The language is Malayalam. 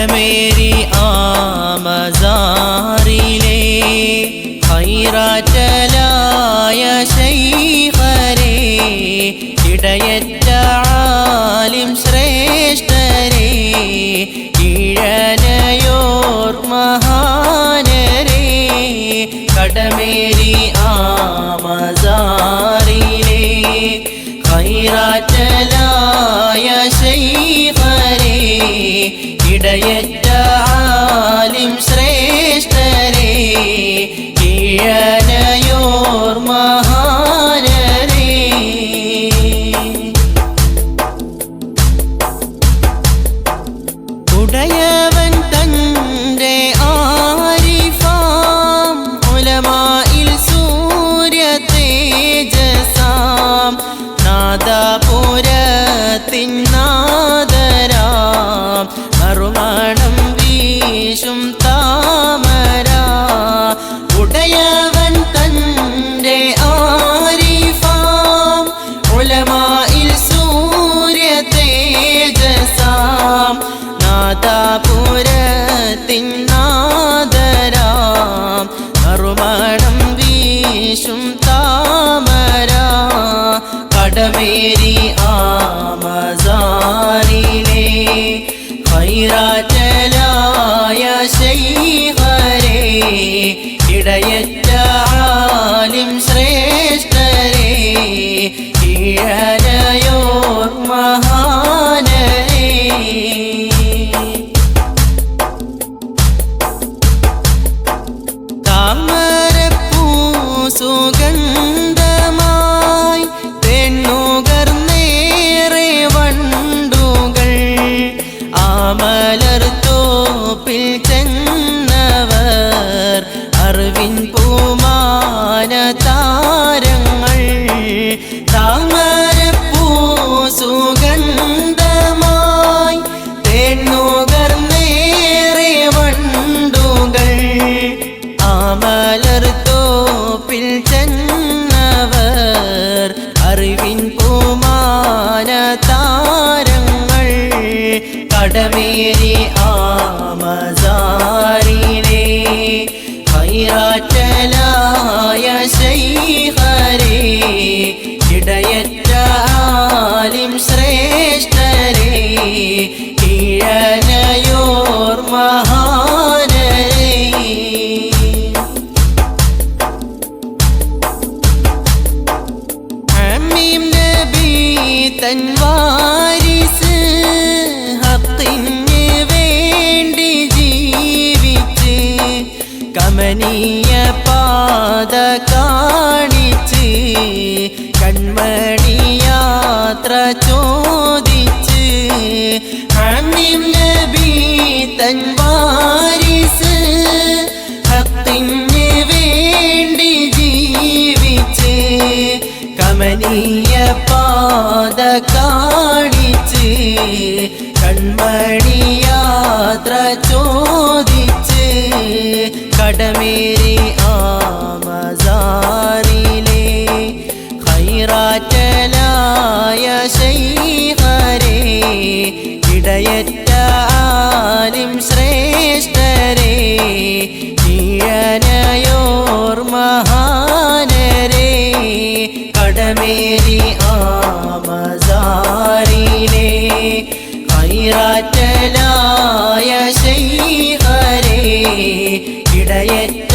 കടമേരി ആമസാറിലെ ഹൈറാറ്റലായ ശൈഹരേ ഇടയറ്റ ആലിം ശ്രേഷ്ഠരേ ഇഴനയോർ മഹാനരേ കടമേരി ആമസാറിലെ ഹൈറാറ്റലായ ശൈഹരേ ഇടയറ്റ ആലിം ശ്രേഷ്ഠരേ ഇഴനയോർ മഹാനരേ. ഉടയവൻ യേശും ഇടയറ്റ ആലിം ശ്രേഷ്ഠരേ മഹാനേ മഹാനരേ. താമരപ്പൂ സുഗന്ധമായി പെണ്ണുകർന്നേറെ വണ്ടുകൾ ആമലർ തോപ്പിൽ ചെന്നവർ പൂമാന താരങ്ങൾ കടമേരി ആമസാരിലെ ഹൈറാറ്റലായ ശൈഹരെ ഇടയറ്റ ശ്രേഷ്ഠരെ ശ്രേഷ്ഠരേ തൻ വാരിസ് ഹത്തിന് വേണ്ടി ജീവിച്ച് കമനീയ പാത കാണിച്ച് കൺമണി യാത്ര ചോദിച്ച് അമീം നബി തൻ കമനീയ പാത കാണിച്ച് കൺമണി യാത്ര ചോദിച്ച് കടമേരി ആമസാറിലെ ഹൈറാറ്റലായ ശൈഹരേ ഇടയറ്റാലും ശ്രേഷ്ഠരേ ഹൈറാറ്റലായ ശൈഹരേ ഇടയറ്റ